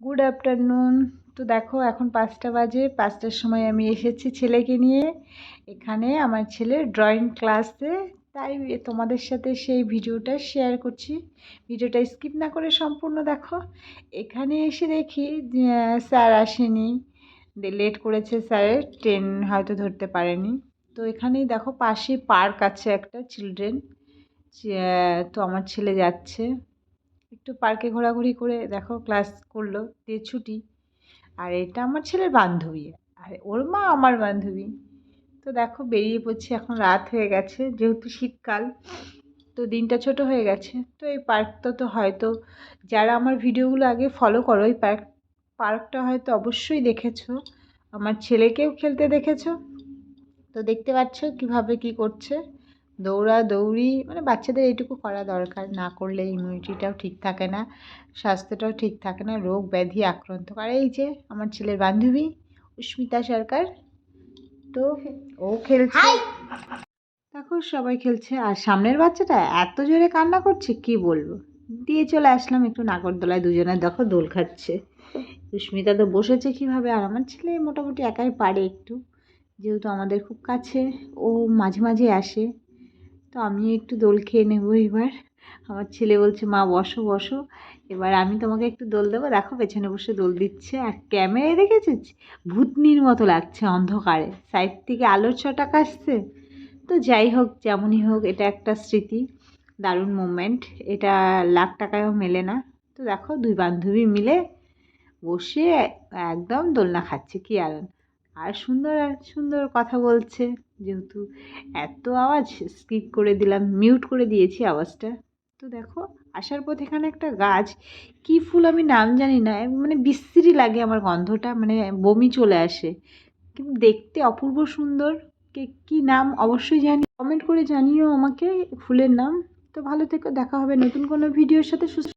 Good afternoon তো দেখো, এখন পাঁচটা বাজে। পাঁচটার সময় আমি এসেছি ছেলেকে নিয়ে। এখানে আমার ছেলে ড্রয়িং ক্লাসে তাই তোমাদের সাথে সেই ভিডিওটা শেয়ার করছি। ভিডিওটা স্কিপ না করে সম্পূর্ণ দেখো। এখানে এসে দেখি স্যার আসেনি। লেট করেছে স্যারের। ট্রেন হয়তো ধরতে পারেনি। তো এখানেই দেখো, পাশে পার্ক আছে একটা চিলড্রেন তো আমার ছেলে যাচ্ছে। একটু পার্কে ঘোরাঘুরি করে দেখো ক্লাস করল, দিয়ে ছুটি। আর এটা আমার ছেলের বান্ধবী। আর ওর মা আমার বান্ধবী। তো দেখো বেরিয়ে পড়ছি, এখন রাত হয়ে গেছে, যেহেতু শীতকাল, তো দিনটা ছোট হয়ে গেছে। তো এই পার্কটা তো হয়তো, যারা আমার ভিডিওগুলো আগে ফলো করো, এই পার্ক, পার্কটা হয়তো অবশ্যই দেখেছ। আমার ছেলেকেও খেলতে দেখেছ। তো দেখতে পাচ্ছ কীভাবে কি করছে। দৌড়া দৌড়ি মানে বাচ্চাদের এইটুকু করা দরকার। না করলে ইমিউনিটিটাও ঠিক থাকে না স্বাস্থ্যটাও ঠিক থাকে না রোগ ব্যাধি আক্রান্ত। করে এই যে আমার ছেলের বান্ধবী উস্মিতা সরকার তো ও খেলছে। দেখো সবাই খেলছে। আর সামনের বাচ্চাটা এত জোরে কান্না করছে কি বলব? দিয়ে চলে আসলাম একটু নাগরদোলায় দুজনে। দেখো দোল খাচ্ছে। সুস্মিতা তো বসেছে কীভাবে? আর আমার ছেলে মোটামুটি একাই পারে একটু। যেহেতু আমাদের খুব কাছে ও মাঝে মাঝে আসে। তো আমি একটু দোল খেয়ে নেব এবার। আমার ছেলে বলছে, মা, বসো বসো। এবার আমি তোমাকে একটু দোল দেবো। দেখো, পেছনে বসে দোল দিচ্ছে। আর ক্যামেরায় দেখেছিস? ভূতনির মতো লাগছে অন্ধকারে। সাইড থেকে আলোর ছটাক আসছে। তো যাই হোক, যেমনই হোক, এটা একটা স্মৃতি। দারুণ মুমেন্ট এটা লাখ টাকায়ও মেলে না। তো দেখো, দুই বান্ধবী মিলে বসে একদম দোলনা খাচ্ছে। কি আর আর সুন্দর আর সুন্দর কথা বলছে। যেহেতু এত আওয়াজ স্কিপ করে দিলাম মিউট করে দিয়েছি আওয়াজটা। তো দেখো, আসার পথে এখানে একটা গাছ, কি ফুল আমি নাম জানি না মানে বিশ্রী লাগে আমার গন্ধটা মানে বমি চলে আসে। কিন্তু দেখতে অপূর্ব সুন্দর, কে কী নাম অবশ্যই জানি কমেন্ট করে জানিও আমাকে ফুলের নাম। তো ভালো থেকে, দেখা হবে নতুন কোনো ভিডিওর সাথে, সুস্থ